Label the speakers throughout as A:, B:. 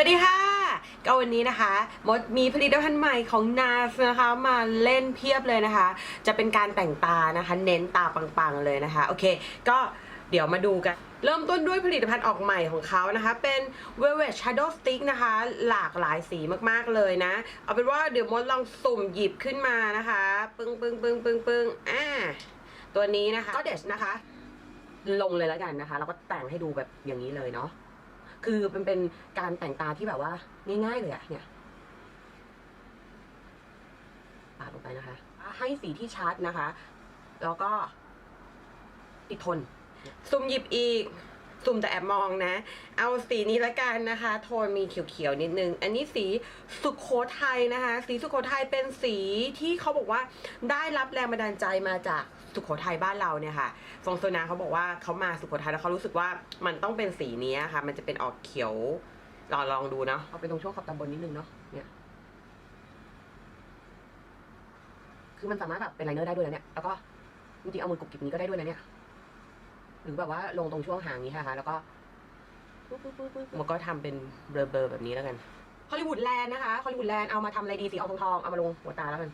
A: วัสดีค่ะ ก็วันนี้นะคะ มดมีผลิตภัณฑ์ใหม่ของ NARS นะคะ มาเล่นเพียบเลยนะคะ จะเป็นการแต่งตานะคะ เน้นตาปังๆเลยนะคะ โอเค ก็เดี๋ยวมาดูกัน เริ่มต้นด้วยผลิตภัณฑ์ออกใหม่ของเขานะคะ เป็น Velvet Shadow Stick นะคะ หลากหลายสีมากๆเลยนะ เอาเป็นว่าเดี๋ยวมดลองสุ่มหยิบขึ้นมานะคะ ปึ้งปึ้งปึ้งปึ้งปึ้งอ่าตัวนี้นะคะก็เดชนะคะ ลงเลยแล้วกันนะคะ แล้วก็แต่งให้ดูแบบอย่างนี้เลยเนาะ คือเป็นเป็นการแต่งตาที่แบบว่า ง่ายๆเลยอะเนี่ยปาดลงไปนะคะ ให้สีที่ชัดนะคะ แล้วก็ติดทนสุ่มหยิบอีก สุ่มแต่แอบมองนะ เอาสีนี้ละกันนะคะ โทนมีเขียวๆนิดนึง อันนี้สีสุโขทัยนะคะ สีสุโขทัยเป็นสีที่เขาบอกว่าได้รับแรงบันดาลใจมาจากสุโขทัยบ้านเราเนี่ยค่ะฟงโซนาเขาบอกว่าเขามาสุโขทัยแล้วเขารู้สึกว่ามันต้องเป็นสีนี้ค่ะ มันจะเป็นออกเขียวลองลองดูเนาะเอาไปตรงช่วงขอบตาบนนิดนึงเนาะเนี่ยคือมันสามารถแบบเป็นไลเนอร์ได้ด้วยนะเนี่ยแล้วก็จริงๆเอามือกรุบกริบนี้ก็ได้ด้วยนะเนี่ย หรือแบบว่าลงตรงช่วงหางนี้ค่ะแล้วก็ปุ๊บปุ๊บปุ๊บปุ๊บมันก็ทำเป็นเบลอๆแบบนี้แล้วกันฮอลลีวูดแลนด์นะคะฮอลลีวูดแลนด์เอามาทำอะไรดีสีออกทองๆเอามาลงหัวตาแล้วกัน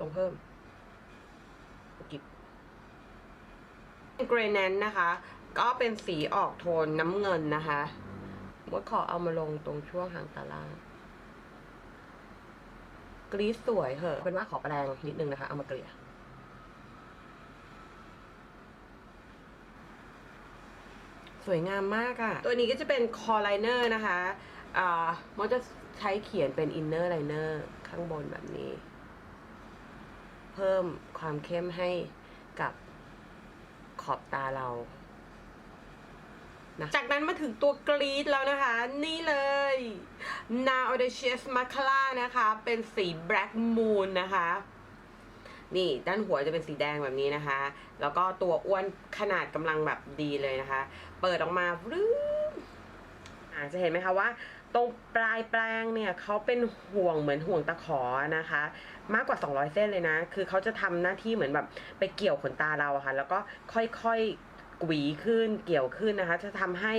A: ลงเพิ่มกรุบกริบเกรแนนนะคะ ก็เป็นสีออกโทนน้ำเงินนะคะมดขอเอามาลงตรงช่วงหางตาล่างกรีดสวยเหอะเป็นว่าขอแปลงนิดนึงนะคะ เอามาเกลี่ย สวยงามมากอะตัวนี้ก็จะเป็นคอไลเนอร์นะคะอ่ามดจะใช้เขียนเป็นอินเนอร์ไลเนอร์ข้างบนแบบนี้ เพิ่มความเข้มให้กับขอบตาเรานะจากนั้นมาถึงตัวกรีดแล้วนะคะ นี่เลย n a Audacious Mascara นะคะ เป็นสี Black Moon นะคะ นี่ด้านหัวจะเป็นสีแดงแบบนี้นะคะ แล้วก็ตัวอ้วนขนาดกำลังแบบดีเลยนะคะ เปิดออกมารื้อาจะเห็นไหมคะว่าตรงปลายแปลงเนี่ยเขาเป็นห่วงเหมือนห่วงตะขอนะคะ มากกว่า 200 เส้นเลยนะ คือเขาจะทำหน้าที่เหมือนแบบไปเกี่ยวขนตาเราอะค่ะ แล้วก็ค่อยๆ กวีขึ้นเกี่ยวขึ้นนะคะ จะทำให้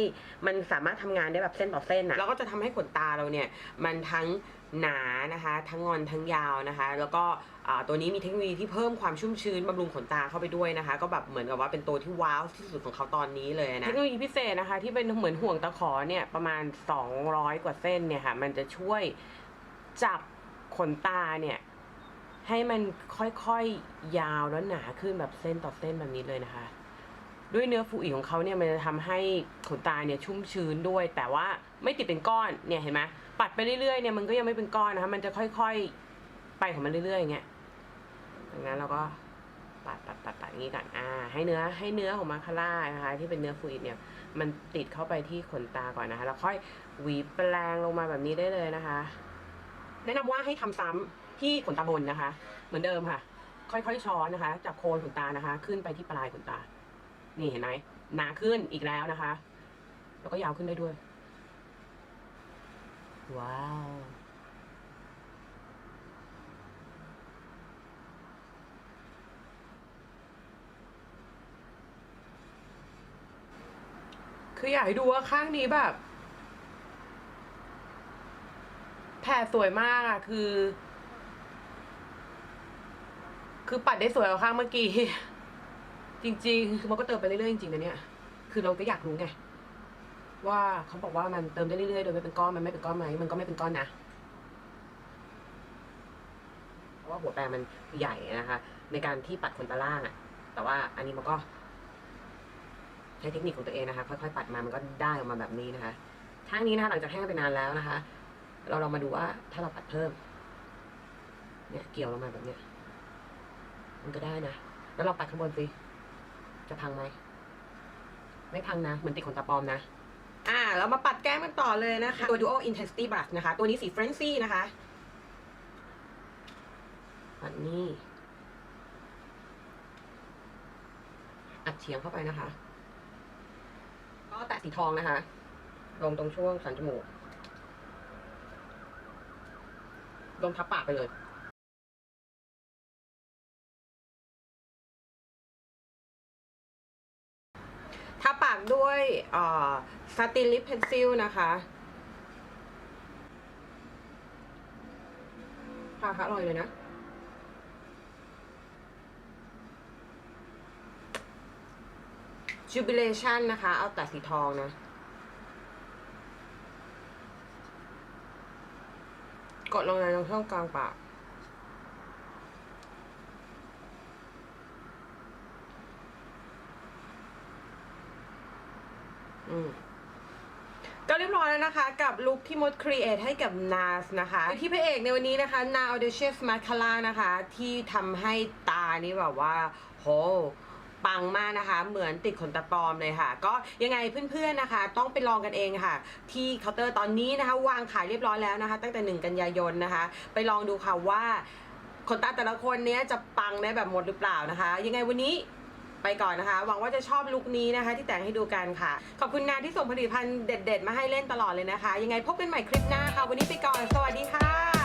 A: มันสามารถทำงานได้แบบเส้นต่อเส้นนะแล้วก็จะทำให้ขนตาเราเนี่ยมันทั้งหนานะคะ ทั้งงอนทั้งยาวนะคะ แล้วก็ตัวนี้มีเทคโนโลยีที่เพิ่มความชุ่มชื้นบำรุงขนตาเข้าไปด้วยนะคะ ก็แบบเหมือนกับว่าเป็นตัวที่ว้าวที่สุดของเขาตอนนี้เลยนะเทคโนโลยีพิเศษนะคะ ที่เป็นเหมือนห่วงตะขอเนี่ยประมาณ 200 กว่าเส้นเนี่ยค่ะมันจะช่วยจับขนตาเนี่ยให้มันค่อยๆยาวแล้วหนาขึ้นแบบเส้นต่อเส้นแบบนี้เลยนะคะ ด้วยเนื้อฟูอีของเขาเนี่ยมันจะทำให้ขนตาเนี่ยชุ่มชื้นด้วย แต่ว่าไม่ติดเป็นก้อนเนี่ยเห็นไหมปัดไปเรื่อยๆเนี่ยมันก็ยังไม่เป็นก้อนนะคะมันจะค่อยๆไปของมันเรื่อยๆอย่างเงี้ยดังนั้นเราก็ปัดปัดปัดปัดอย่างนี้ก่อนอ่า ให้เนื้อให้เนื้อของมาคาร่านะคะ ที่เป็นเนื้อฟูอิเนี่ย มันติดเข้าไปที่ขนตาก่อนนะคะแล้วค่อยหวีแปลงลงมาแบบนี้ได้เลยนะคะ แนะนำว่าให้ทำซ้ำที่ขนตาบนนะคะ เหมือนเดิมค่ะ ค่อยๆช้อนนะคะจากโคนขนตานะคะ ขึ้นไปที่ปลายขนตา นี่เห็นไหมหนาขึ้นอีกแล้วนะคะ แล้วก็ยาวขึ้นได้ด้วย ว้าว คืออยากให้ดูว่าข้างนี้แบบแผ่สวยมากอะคือ คือปัดได้สวยกว่าข้างเมื่อกี้ จริงๆคือมันก็เติมไปเรื่อยๆจริงๆนะเนี่ย คือเราก็อยากรู้ไงว่าเขาบอกว่ามันเติมได้เรื่อยๆโดยไม่เป็นก้อนมันไม่เป็นก้อนไหมมันก็ไม่เป็นก้อนนะเพราะว่าหัวแปรงมันใหญ่นะคะ ในการที่ปัดขนตาล่างอะแต่ว่าอันนี้มันก็ ใช้เทคนิคของตัวเองนะคะ ค่อยๆปัดมามันก็ได้ออกมาแบบนี้นะคะข้างนี้นะคะหลังจากแห้งไปนานแล้วนะคะ เราลองมาดูว่าถ้าเราปัดเพิ่ม เนี่ยเกี่ยวลงมาแบบเนี้ยมันก็ได้นะ แล้วเราปัดข้างบนสิ จะพังไหม ไม่พังนะ เหมือนติดขนตาปลอมนะ อ่า เรามาปัดแก้มกันต่อเลยนะคะ ตัว Duo Intensity Brush นะคะ ตัวนี้สี Frenzy นะคะ ปัดนี่ อัดเฉียงเข้าไปนะคะ ก็แตะสีทองนะคะ ลงตรงช่วงสันจมูก ลงทับปากไปเลย ทาปากด้วยสติลิปเพนซิลนะคะค่ะอร่อยเลยนะจูบิเลชันนะคะ เอาแต่สีทองนะ กดลงในตรงช่องกลางปาก ก็เรียบร้อยแล้วนะคะ กับลุคที่มดครีเอทให้กับ NARS นะคะที่พระเอกในวันนี้นะคะ NAR Audacious m a c a l a นะคะ ที่ทำให้ตานี่แบบว่า โหปังมากนะคะ เหมือนติดขนตาปลอมเลยค่ะ ก็ยังไงเพื่อนๆนะคะ ต้องไปลองกันเองค่ะ ที่เคาน์เตอร์ตอนนี้นะคะ วางขายเรียบร้อยแล้วนะคะ ตั้งแต่ 1 กันยายนนะคะ ไปลองดูค่ะว่าขนตาแต่ละคนเนี้ยจะปังได้แบบหมดหรือเปล่านะคะ ยังไงวันนี้ ไปก่อนนะคะ หวังว่าจะชอบลุคนี้นะคะ ที่แต่งให้ดูกันค่ะ ขอบคุณนาที่ส่งผลิตภัณฑ์เด็ด ๆ มาให้เล่นตลอดเลยนะคะ ยังไงพบกันใหม่คลิปหน้าค่ะ วันนี้ไปก่อน สวัสดีค่ะ